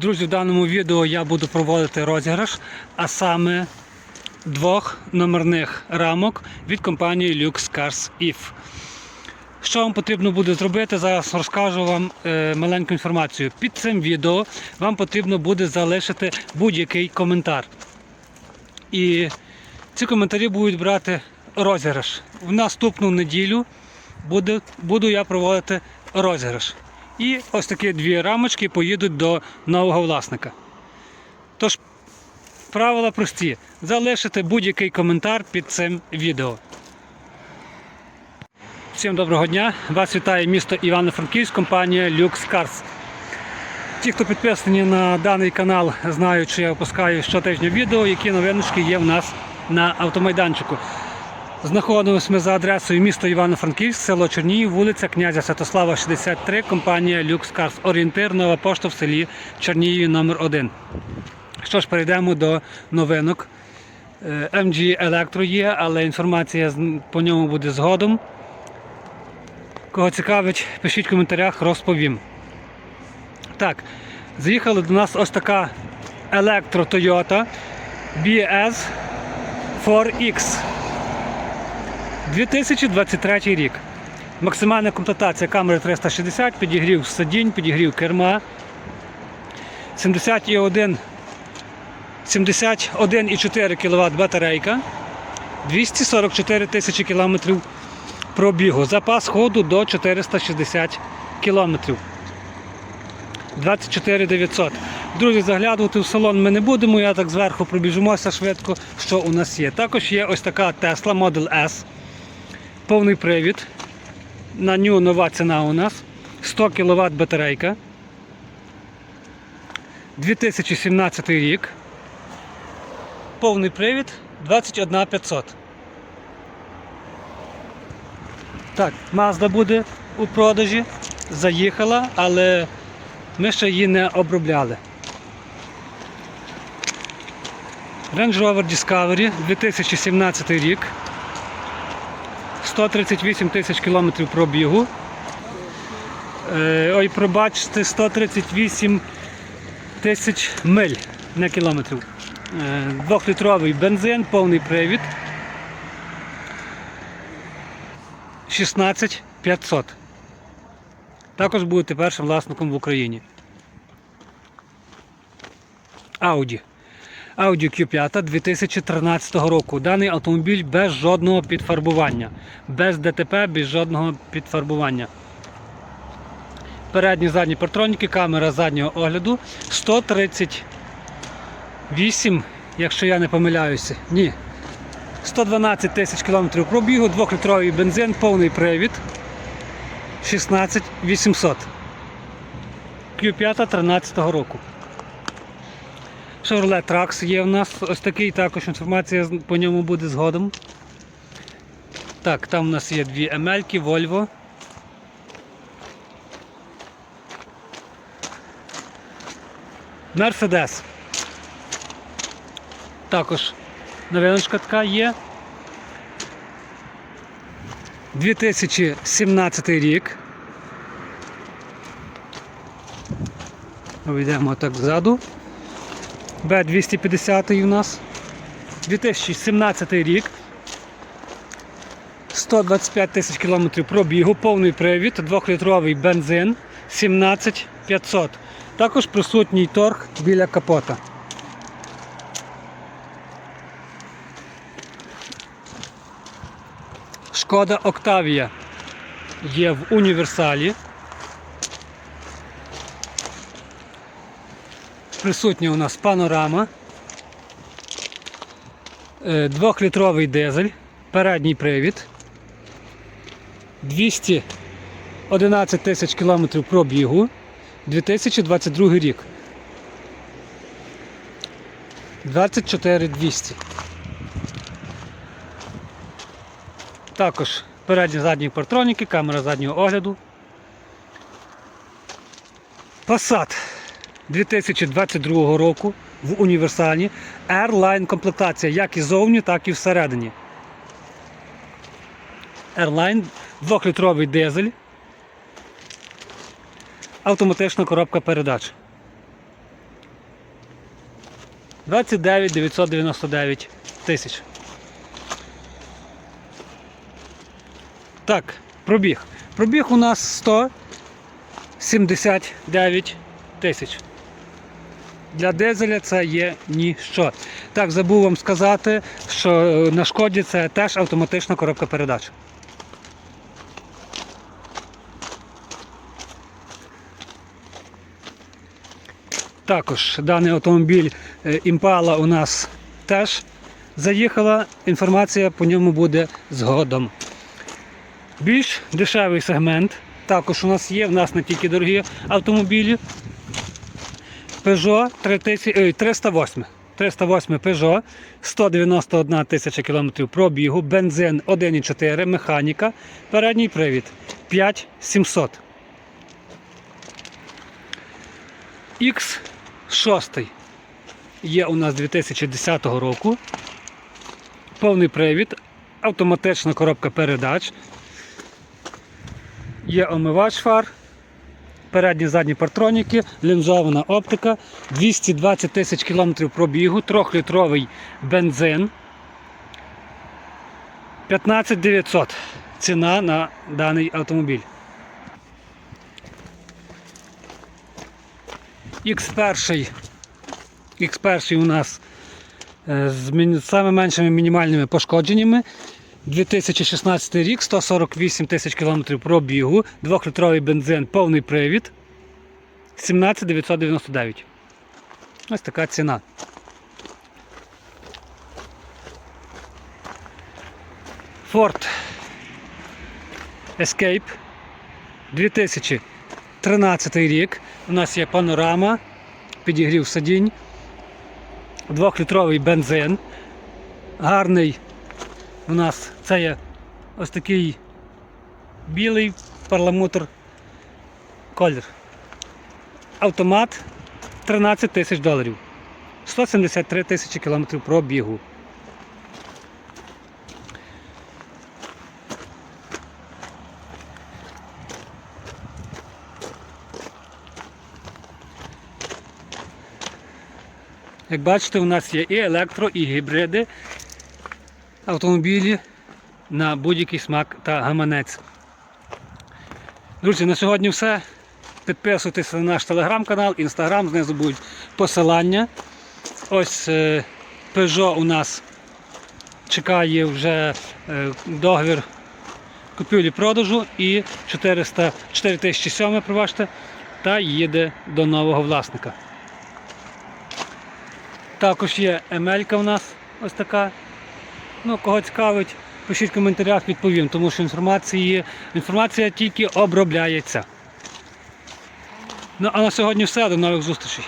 Друзі, в даному відео я буду проводити розіграш, а саме двох номерних рамок від компанії Lux Cars If. Що вам потрібно буде зробити? Зараз розкажу вам е, маленьку інформацію. Під цим відео вам потрібно буде залишити будь-який коментар. І ці коментарі будуть брати розіграш. В наступну неділю буде, буду я проводити розіграш. І ось такі дві рамочки поїдуть до нового власника. Тож, правила прості: залишити будь-який коментар під цим відео. Всім доброго дня! Вас вітає місто Івано-Франківськ, компанія Lux Cars. Ті, хто підписані на даний канал, знають, що я випускаю щотижня відео, які новиночки є в нас на автомайданчику. Знаходимося ми за адресою місто Івано-Франківськ, село Чернігів, вулиця князя Святослава, 63, компанія Lux Cars. Орієнтир, нова пошта в селі Чернігів номер 1 Що ж, перейдемо до новинок. Е, MG Electro є, але інформація по ньому буде згодом. Кого цікавить, пишіть в коментарях, розповім. Так, заїхала до нас ось така електро Toyota BS 4X. 2023 рік. Максимальна комплектація камери 360, підігрів сидінь, підігрів керма. 71 71,4 кВт батарейка. 244 тисячі кілометрів пробігу. Запас ходу до 460 кілометрів. 24 900. Друзі, заглядувати в салон ми не будемо, я так зверху пробіжимося швидко, що у нас є. Також є ось така Tesla Model S. Повний привід. На нього нова ціна у нас. 100 кВт батарейка. 2017 рік. Повний привід 21 500. Так, Mazda буде у продажі. Заїхала, але ми ще її не обробляли. Range Rover Discovery 2017 рік. 138 тисяч кілометрів пробігу. Е, ой, пробачте, 138 тисяч миль, не кілометрів. Е, Двохлітровий бензин, повний привід. 16 500. Також будете першим власником в Україні. Audi. Audi Q5 2013 року. Даний автомобіль без жодного підфарбування. Без ДТП, без жодного підфарбування. Передні задні партроніки, камера заднього огляду. 138, якщо я не помиляюся. Ні. 112 тисяч кілометрів пробігу, 2-літровий бензин, повний привід. 16 800. Q5 13 року. Chevrolet Trax є в нас ось такий, також інформація по ньому буде згодом. Так, там у нас є дві Емельки, Volvo. Mercedes. Також новиночка така є. 2017 рік. Обійдемо так ззаду. Б250 у нас. 2017 рік. 125 тисяч кілометрів пробігу, повний привід, 2-літровий бензин 17500. Також присутній торг біля капота. Шкода Октавія є в універсалі. Присутня у нас панорама. Е, Двохлітровий дизель, передній привід. 211 тисяч кілометрів пробігу. 2022 рік. 24 200. Також передні задні партроніки, камера заднього огляду. Passat 2022 року в універсальні Airline комплектація як і зовні, так і всередині. Airline 2-літровий дизель. Автоматична коробка передач. 29 999 тисяч. Так, пробіг. Пробіг у нас 179 тисяч. Для дизеля це є ніщо. Так, забув вам сказати, що е, на шкоді це теж автоматична коробка передач. Також даний автомобіль е, Імпала у нас теж заїхала. Інформація по ньому буде згодом. Більш дешевий сегмент. Також у нас є, в нас не тільки дорогі автомобілі. Peugeot 308. 308 Peugeot, 191 тисяча кілометрів пробігу, бензин 1,4, механіка, передній привід 5700. X6 є у нас 2010 року. Повний привід, автоматична коробка передач. Є омивач фар, передні задні партроніки, лінзована оптика, 220 тисяч кілометрів пробігу, 3-літровий бензин. 15 900 ціна на даний автомобіль. X1 X1 у нас е, з саме меншими мінімальними пошкодженнями. 2016 рік, 148 тисяч кілометрів пробігу, 2-літровий бензин, повний привід. 17 999. Ось така ціна. Ford Escape 2013 рік. У нас є панорама, підігрів сидінь, 2-літровий бензин. Гарний у нас це є ось такий білий парламутр колір. Автомат 13 тисяч доларів. 173 тисячі кілометрів пробігу. Як бачите, у нас є і електро, і гібриди автомобілі на будь-який смак та гаманець. Друзі, на сьогодні все. Підписуйтесь на наш телеграм-канал, інстаграм, знизу будуть посилання. Ось е, Peugeot у нас чекає вже е, договір купівлі-продажу і 400, 4007, пробачте, та їде до нового власника. Також є Емелька у нас ось така. Ну, кого цікавить, пишіть в коментарях, відповім, тому що інформації, інформація тільки обробляється. Ну а на сьогодні все. До нових зустрічей.